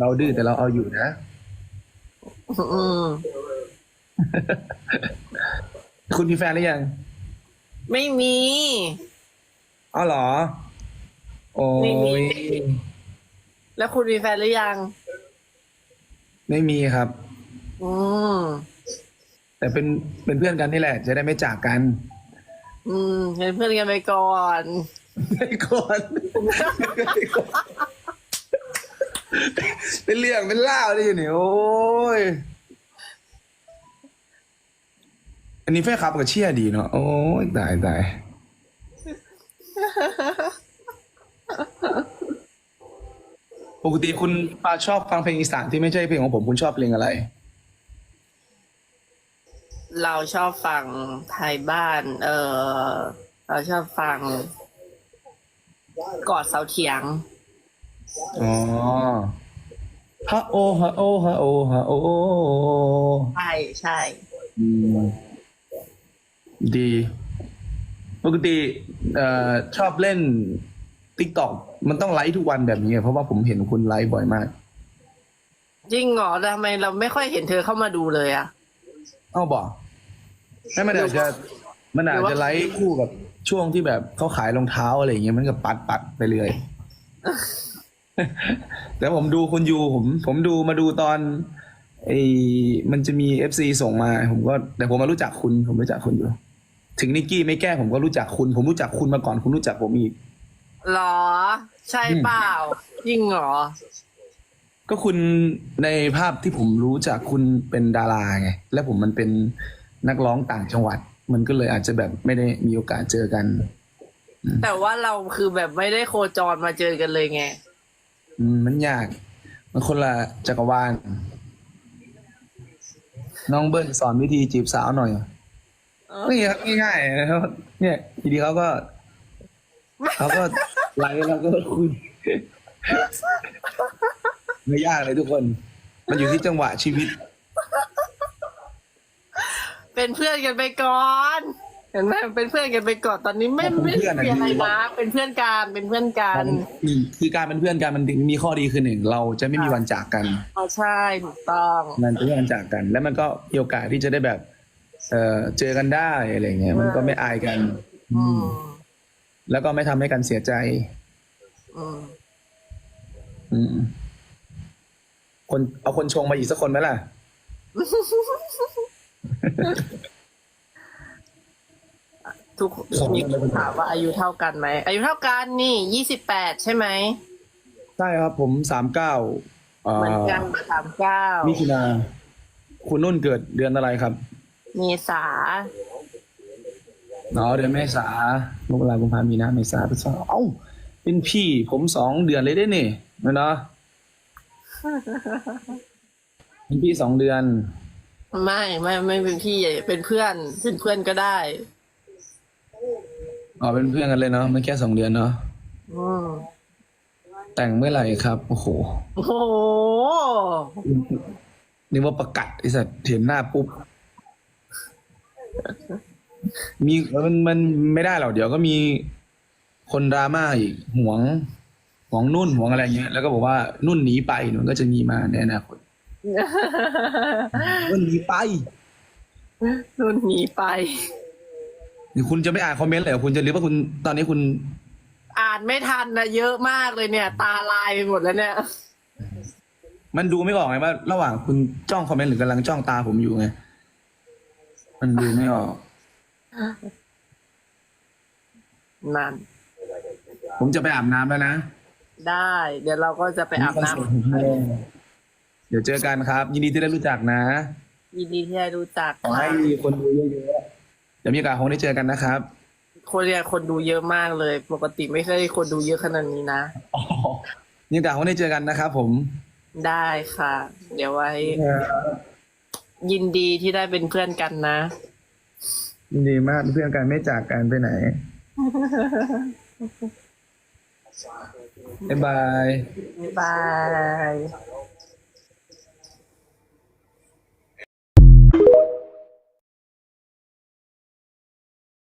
เราดื้อแต่เราเอาอยู่นะอืมคุณมีแฟนหรือยัง ไม่มีอ๋อเหรอ โอ้ไม่มี ยแล้วคุณมีแฟนหรือยัง ไม่มีครับ อืม แต่เป็นเป็นเพื่อนกันนี่แหละ จะได้ไม่จากกันอืมเป็นเพื่อนกันไปก่อนไม่ก่อน เป็นเรื่องเป็นเล่าวเลยอยู่นี่โอ้ย อันนี้แฟนคลับกับเชียร์ดีเนาะโอ้ยตายตายปกติคุณปาชอบฟังเพลงอีสานที่ไม่ใช่เพลงของผมคุณชอบเพลงอะไร เราชอบฟังไทยบ้าน เออเราชอบฟัง กอดเสาเถียง อ๋อ ฮะโอฮะโอฮะโอฮะโอใช่ใช่อืมดีปกติเอ่อชอบเล่นติ๊กต็อกมันต้องไลฟ์ทุกวันแบบนี้เพราะว่าผมเห็นคุณไลฟ์บ่อยมากจริงเหรอทำไมเราไม่ค่อยเห็นเธอเข้ามาดูเลยอะ เอ้าบอกให้มันอาจจะมันอาจจะไลฟ์คู่กับช่วงที่แบบเขาขายรองเท้าอะไรอย่างเงี้ยมันก็ปัดปัดไปเลย แต่ผมดูคุณยูผม ผมดูมาดูตอนไอ้มันจะมีเอฟซีส่งมา ผมก็ แต่ผมมารู้จักคุณ ผมรู้จักคุณอยู่ ถึงนิกกี้ไม่แก้ผมก็รู้จักคุณ ผมรู้จักคุณมาก่อนคุณรู้จักผมอีกหรอ ใช่เปล่าจริงเหรอ ก็คุณในภาพที่ผมรู้จักคุณเป็นดาราไง และผมมันเป็นนักร้องต่างจังหวัด มันก็เลยอาจจะแบบไม่ได้มีโอกาสเจอกัน แต่ว่าเราคือแบบไม่ได้โคจรมาเจอกันเลยไง อืมมันยาก มันคนละจักรวาล น้องเบิ้ลสอนวิธีจีบสาวหน่อยนี่ครับง่ายๆนะครับเนี่ยทีนี้เขาก็เขาก็ไลน์แล้วก็คุยไม่ยากเลยทุกคน มันอยู่ที่จังหวะชีวิต เป็นเพื่อนกันไปก่อน เห็นไหมเป็นเพื่อนกันไปก่อนตอนนี้ไม่เป็นไม่เพื่อนอะเปลี่ยนอะไรดีนะเป็นเพื่อนกันเป็นเพื่อนกันอืมคือการเป็นเพื่อนกันมันมีข้อดีคือหนึ่งเราจะไม่มีวันจากกัน อ๋อใช่ถูกต้องมันเป็นวันจากกัน แล้วมันก็มีโอกาสที่จะได้แบบเอ่อเจอกันได้อะไรเงี้ยมันก็ไม่อายกัน อืมแล้วก็ไม่ทำให้กันเสียใจ อืมอืมคนเอาคนชงมาอีกสักคนไหมล่ะ ทุกมีคนถามว่าอายุเท่ากันไหมอายุเท่ากันนี่ยี่สิบแปดใช่ไหมใช่ครับผมสามเก้าเหมือนกันสามเก้ามิถุนาคุณนุ่นเกิดเดือนอะไรครับ เมษาอ๋อเดือนเมษามกราคมกุมภามีนาเมษาพฤษภาเอ้า เป็นพี่ผมสองเดือนเลยได้นี่เนาะเป็นพี่สองเดือน ไม่ไม่ไม่เป็นพี่เป็นเพื่อนเป็นเพื่อนก็ได้ อ๋อเป็นเพื่อนกันเลยเนาะไม่แค่สองเดือนเนาะอืมแต่งเมื่อไหร่ครับ โอ้โหโอ้โหนึกว่าประกาศไอ้สัตว์เห็นหน้าปุ๊บ มีมันมันไม่ได้หรอกเดี๋ยวก็มีคนดราม่าอีกหวงหวงนุ่นหวงอะไรเงี้ยแล้วก็บอกว่านุ่นหนีไปนุ่นก็จะมีมาในอนาคตนุ่นหนีไปรุ่นหนีไปนี่ คุณจะไม่อ่านคอมเมนต์เลยเหรอคุณจะหรือว่าคุณตอนนี้คุณอ่านไม่ทันนะเยอะมากเลยเนี่ย ตาลายไปหมดแล้วเนี่ย มันดูไม่ออกไงว่า ระหว่างคุณจ้องคอมเมนต์หรือกำลังจ้องตาผมอยู่ไง มันดูไม่ออก นั่น ผมจะไปอาบน้ำแล้วนะ ได้ เดี๋ยวเราก็จะไปอาบน้ำเดี๋ยวเจอกันครับ ยินดีที่ได้รู้จักนะ ยินดีที่ได้รู้จักขอให้มีคนดูเยอะๆ เดี๋ยวมีโอกาสคงได้เจอกันนะครับ คนเรียนคนดูเยอะมากเลย ปกติไม่เคยคนดูเยอะขนาดนี้นะ อ๋อมีโอกาสคงได้เจอกันนะครับผม ได้ค่ะ เดี๋ยวไว้ ยินดีที่ได้เป็นเพื่อนกันนะ ยินดีมากเพื่อนกันไม่จากกันไปไหนบ๊ายบาย บ๊ายบาย